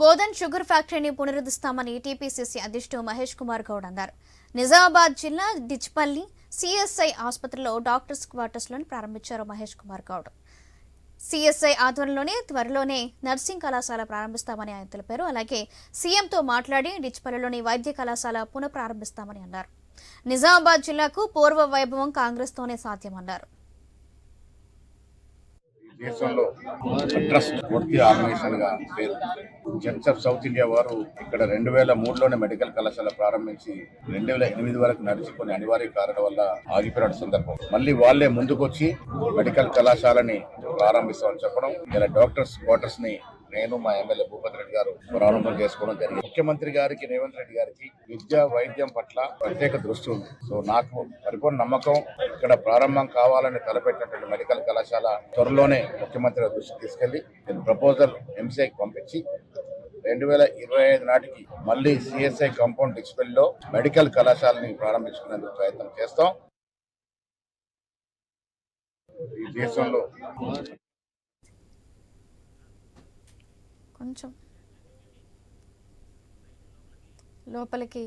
Bodhan sugar ఫ్యాక్టరీని పునరుద్ధిస్తామని TPCC అధ్యక్షుడు మహేష్ కుమార్ గౌడ్ అన్నారు. నిజామాబాద్ జిల్లా డిచ్పల్లి సిఎస్ఐ ఆసుపత్రిలో డాక్టర్స్ క్వార్టర్స్లను ప్రారంభించారు మహేష్ కుమార్ గౌడ్. సిఎస్ఐ ఆధ్వర్యంలోనే త్వరలోనే నర్సింగ్ కళాశాల ప్రారంభిస్తామని ఆయన తెలిపారు. అలాగే సీఎంతో మాట్లాడి డిచ్పల్లిలోని వైద్య కళాశాల పునఃప్రారంభిస్తామని అన్నారు. నిజామాబాద్ జిల్లాకు పూర్వ వైభవం కాంగ్రెస్తోనే సాధ్యమన్నారు. దేశంలో ట్రస్ట్ పూర్తి ఆర్గనైజేషన్గా పేరు. చర్చ్ ఆఫ్ సౌత్ ఇండియా వారు ఇక్కడ రెండు వేల మూడులోనే మెడికల్ కళాశాల ప్రారంభించి రెండు వేల ఎనిమిది వరకు నడిచి కొన్ని అనివార్య కారణం వల్ల ఆగిపోయిన సందర్భం. మళ్ళీ వాళ్ళే ముందుకొచ్చి మెడికల్ కళాశాలని ప్రారంభిస్తామని చెప్పడం ఇలా డాక్టర్స్ క్వార్టర్స్ని నేను మా ఎమ్మెల్యే భూపతి రెడ్డి గారు ప్రారంభం చేసుకోవడం జరిగింది. ముఖ్యమంత్రి గారికి రేవంత్ రెడ్డి గారికి విద్య వైద్యం పట్ల ప్రత్యేక దృష్టి ఉంది. సో నాకు పరిపూర్ణ నమ్మకం ఇక్కడ ప్రారంభం కావాలని తలపెట్టినటువంటి మెడికల్ కళాశాల త్వరలోనే ముఖ్యమంత్రి గారి దృష్టికి తీసుకెళ్ళి నేను ప్రపోజల్ ఎంసీఐకి పంపించి రెండు వేల ఇరవై ఐదు నాటికి మళ్ళీ సిఎస్ఐ కాంపౌండ్ డిస్పెల్లో మెడికల్ కళాశాలని ప్రారంభించుకునేందుకు ప్రయత్నం చేస్తాం. ఈ దేశంలో కొంచెం లోపలికి